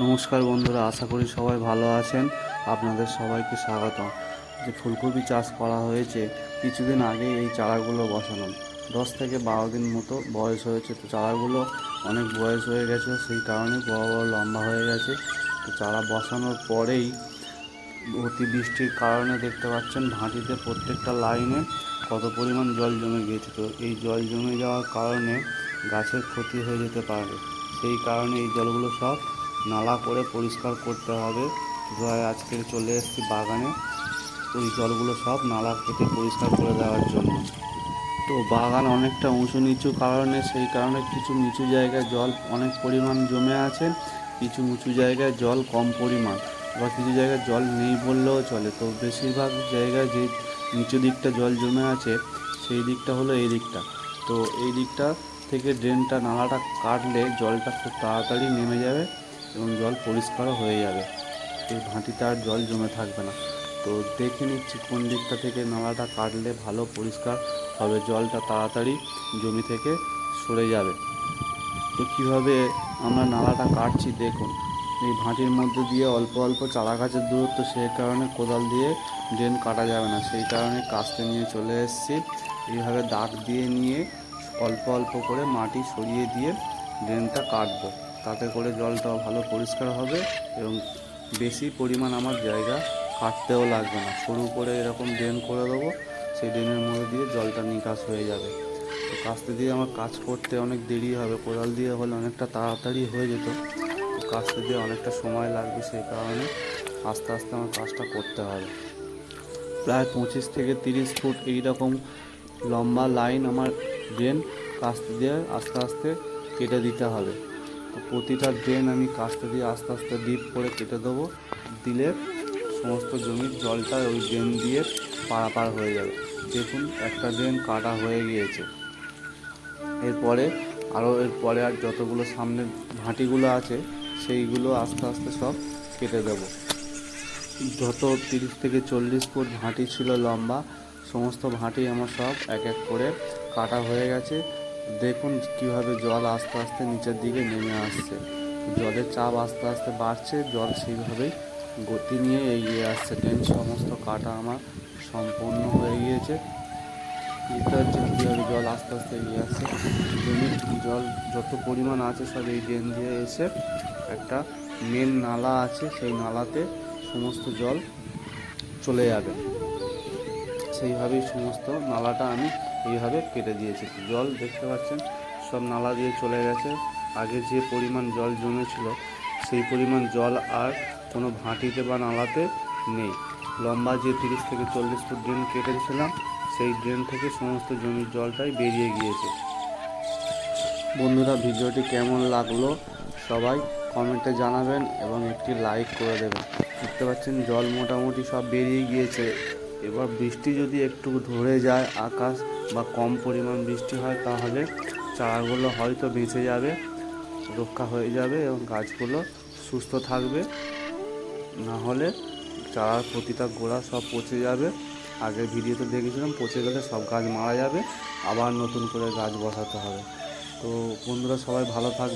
নমস্কার বন্ধুরা, আশা করি সবাই ভালো আছেন। আপনাদের সবাইকে স্বাগত যে ফুলকপি চাষ করা হয়েছে, কিছুদিন আগে এই চারাগুলো বসানো দশ থেকে বারো দিন মতো বয়স হয়েছে। তো চারাগুলো অনেক বয়স হয়ে গেছে, সেই কারণে বড় বড় লম্বা হয়ে গেছে। তো চারা বসানোর পরেই অতি বৃষ্টির কারণে দেখতে পাচ্ছেন ভাঁটিতে প্রত্যেকটা লাইনে কত পরিমাণ জল জমে গিয়েছে। তো এই জল জমে যাওয়ার কারণে গাছের ক্ষতি হয়ে যেতে পারে। সেই কারণে এই জলগুলো সব নালা করে পরিষ্কার করতে হবে। জয় আজকে চলে এসেছি বাগানে। ওই জলগুলো সব নালা কেটে পরিষ্কার করে দেওয়ার জন্য। তো বাগান অনেকটা উঁচু নিচু কারণে, সেই কারণে কিছু নিচু জায়গায় জল অনেক পরিমাণ জমে আছে। কিছু উঁচু জায়গায় জল কম পরিমাণ। বা কিছু জায়গায় জল নেই বললেও চলে। তো বেশিরভাগ জায়গায় যে নিচু দিকটা জল জমে আছে, সেই দিকটা হলো এই দিকটা। তো এই দিকটা থেকে ড্রেনটা, নালাটা কাটলে জলটা খুব তাড়াতাড়ি নেমে যাবে। এবং জল পরিষ্কারও হয়ে যাবে। এই ভাঁটিতে আর জল জমে থাকবে না। তো দেখে নিচ্ছি কোন দিকটা থেকে নালাটা কাটলে ভালো পরিষ্কার হবে। জলটা তাড়াতাড়ি জমি থেকে সরে যাবে। তো কীভাবে আমরা নালাটা কাটছি দেখুন। এই ভাঁটির মধ্যে দিয়ে অল্প অল্প চারা গাছের দূরত্ব, সেই কারণে কোদাল দিয়ে ড্রেন কাটা যাবে না। সেই কারণে কাস্তে নিয়ে চলে এসেছি। এইভাবে দাগ দিয়ে নিয়ে অল্প অল্প করে মাটি সরিয়ে দিয়ে ড্রেনটা কাটবো। তাতে করে জলটা ভালো পরিষ্কার হবে এবং বেশি পরিমাণ আমার জায়গা কাটতেও লাগবে না। সরু করে এরকম ড্রেন করে দেবো, সেই ড্রেনের মধ্যে দিয়ে জলটা নিকাশ হয়ে যাবে। তো কাস্তে দিয়ে আমার কাজ করতে অনেক দেরি হবে, কোদাল দিয়ে হলে অনেকটা তাড়াতাড়ি হয়ে যেত। তো কাস্তে দিয়ে অনেকটা সময় লাগবে সেই কারণে আস্তে আস্তে আমার কাজটা করতে হবে। প্রায় পঁচিশ থেকে তিরিশ ফুট এইরকম লম্বা লাইন আমার ড্রেন কাস্তে দিয়ে আস্তে আস্তে কেটে দিতে হবে। তো প্রতিটা ড্রেন আমি কাস্তে দিয়ে আস্তে আস্তে ডিপ করে কেটে দেবো। দিলে সমস্ত জমির জলটা ওই ড্রেন দিয়ে পারাপার হয়ে যাবে। দেখুন, একটা ড্রেন কাটা হয়ে গিয়েছে। এরপরে আরও এরপরে আর যতগুলো সামনে ভাঁটিগুলো আছে, সেইগুলো আস্তে আস্তে সব কেটে দেবো। যত তিরিশ থেকে চল্লিশ ফুট ভাঁটি ছিল লম্বা, সমস্ত ভাঁটি আমার সব এক এক করে কাটা হয়ে গেছে। দেখুন কীভাবে জল আস্তে আস্তে নিচের দিকে নেমে আসছে। জলের চাপ আস্তে আস্তে বাড়ছে, জল সেইভাবেই গতি নিয়ে এগিয়ে আসছে। ড্রেন সমস্ত কাটা আমার সম্পূর্ণ হয়ে গিয়েছে। কীভাবে জল আস্তে আস্তে এগিয়ে আসছে জমির জল যত পরিমাণ আছে সব এই ড্রেন দিয়ে এসে একটা মেন নালা আছে, সেই নালাতে সমস্ত জল চলে যাবে। সেইভাবেই সমস্ত নালাটা আমি এইভাবে কেটে দিয়েছে। জল দেখতে পাচ্ছেন, সব নালা দিয়ে চলে গেছে। আগে যে পরিমাণ জল জমেছিল, সেই পরিমাণ জল আর কোনো ভাঁটিতে বা নালাতে নেই। লম্বা যে তিরিশ থেকে চল্লিশ ফুট ড্রেন কেটেছিলাম, সেই ড্রেন থেকে সমস্ত জমির জলটাই বেরিয়ে গিয়েছে। বন্ধুরা, ভিডিওটি কেমন লাগল সবাই কমেন্টে জানাবেন এবং একটি লাইক করে দেবেন। দেখতে পাচ্ছেন, জল মোটামুটি সব বেরিয়ে গিয়েছে। এবার বৃষ্টি যদি একটু ধরে যায় আকাশ বা কম পরিমাণ বৃষ্টি হয়, তাহলে চারাগুলো হয়তো বেঁচে যাবে, রক্ষা হয়ে যাবে এবং গাছগুলো সুস্থ থাকবে। না হলে চারার প্রতিটা গোড়া সব পচে যাবে। আগের ভিডিওতে দেখেছিলাম, পচে গেলে সব গাছ মারা যাবে। আবার নতুন করে গাছ বসাতে হবে। তো বন্ধুরা সবাই ভালো থাকবে।